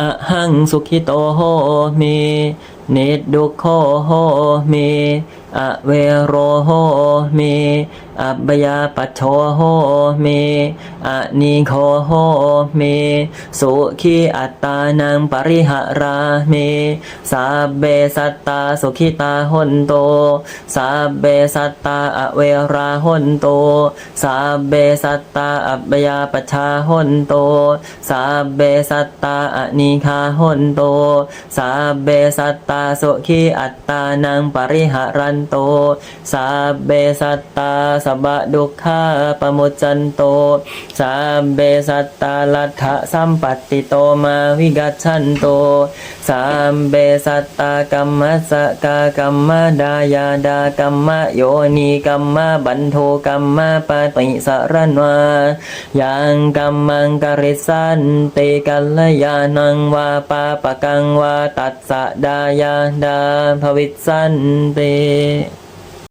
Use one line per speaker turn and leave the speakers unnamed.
อะหังสุขิโตโหเม เนตดุโคโหเม อเวโรโหเมอัปยาปัชโชโหเมอนิโคโหเมสุขีอัตตานังปริหาราเมสาเบสัตตาสุขิตาหนโตสาเบสัตตาอเวราหนโตสาเบสัตตาอัปยาปชชาหนโตสาเบสัตตาอนิคาหนโตสาเบสัตตาสุขีอัตตานังปริหารันโตสาเบสัตตาสบะดุขาปมุจันโตสาเบสัตตาลัทธะสัมปัตติโตมาวิกัจฉันโตสาเบสัตตากัมมัสกากัมมะดายาดากัมมะโยนีกัมมะบันโทกัมมะปะติสรณวายังกัมมังกริสันติกัลยานังวาปาปะกังวาตัสสะดายาดาภวิสันติね。